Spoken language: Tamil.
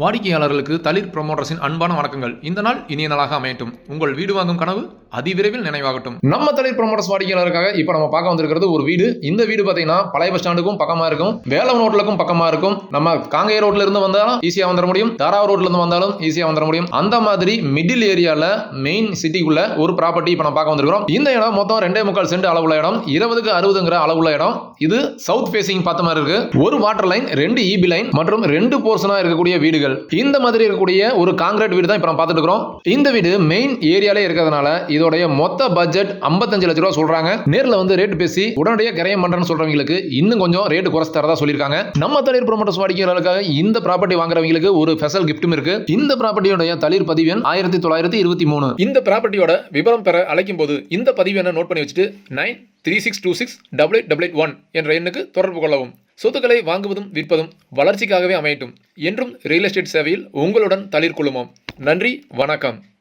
வாடிக்கையாளர்களுக்கு தளிர் ப்ரொமோட்டர்ஸின் அன்பான வணக்கங்கள். இந்த நாள் இனிய நாளாக அமையட்டும். உங்கள் வீடு வாங்கும் கனவு அதிவிரைவில் நினைவாகட்டும். நம்ம தலை ப்ரொமோட்டர்ஸ் வாடிக்கையாளருக்காக இப்போ நம்ம பார்க்க வந்திருக்கிறது ஒரு வீடு. இந்த வீடு பார்த்தீங்கன்னா பழைய பஸ் ஸ்டாண்டுக்கும் பக்கமா இருக்கும். வேலம் ரோட்லுக்கும் பக்கமா இருக்கும். நம்ம காங்கேய ரோட்ல இருந்து வந்தாலும் ஈஸியா வந்துட முடியும். தாரா ரோட்ல இருந்து வந்தாலும் ஈஸியா வந்துட முடியும். அந்த மாதிரி மிடில் ஏரியால மெயின் சிட்டிக்குள்ள ஒரு ப்ராப்பர்ட்டி இப்போ நம்ம பார்க்க வந்திருக்கிறோம். இந்த இடம் மொத்தம் ரெண்டே முக்கால் சென்ட் அளவுள்ள இடம். இருபதுக்கு அறுபதுங்கிற அளவுள்ள இடம். இது சவுத் ஃபேசிங் பார்த்த மாதிரி இருக்கு. ஒரு வாட்டர் லைன் ரெண்டு இபி லைன் மற்றும் ரெண்டு போர்ஷனா இருக்கக்கூடிய வீடுகள். இந்த மாதிரி இருக்கக்கூடிய ஒரு காங்கிரீட் வீடு தான் இப்போ நம்ம பார்த்துட்டு இருக்கிறோம். இந்த வீடு மெயின் ஏரியாலே இருக்கிறதுனால இதோடைய மொத்த பட்ஜெட் 55 லட்ச ரூபா சொல்றாங்க. நேரில் வந்து ரேட் பேசி உடனடியாக கிரயம் பண்றேன்னு சொல்றவங்களுக்கு இன்னும் கொஞ்சம் ரேட் குறைச்சு தரதா சொல்லியிருக்காங்க. நம்ம தளிர் ப்ரொமோட்டர்ஸ் வாடிக்கையாளர்களுக்காக இந்த ப்ராப்பர்ட்டி வாங்குறவங்களுக்கு ஒரு ஸ்பெஷல் கிஃப்ட்டும் இருக்கு. இந்த ப்ராப்பர்ட்டியோட தளிர் பதிவு எண் ஆயிரத்தி தொள்ளாயிரத்தி இருபத்தி மூணு. இந்த ப்ராப்பர்ட்டியோட விவரம் பெற அழைக்கும் போது இந்த பதிவு எண்ணை நோட் பண்ணி வச்சுட்டு nine three six two six double eight double eight one என்ற எண்ணுக்கு தொடர்பு கொள்ளவும். சொத்துக்களை வாங்குவதும் விற்பதும் வளர்ச்சிக்காகவே அமையட்டும். என்றும் ரியல் எஸ்டேட் சேவையில் உங்களுடன் தளிர் குழுமம் நன்றி வணக்கம்.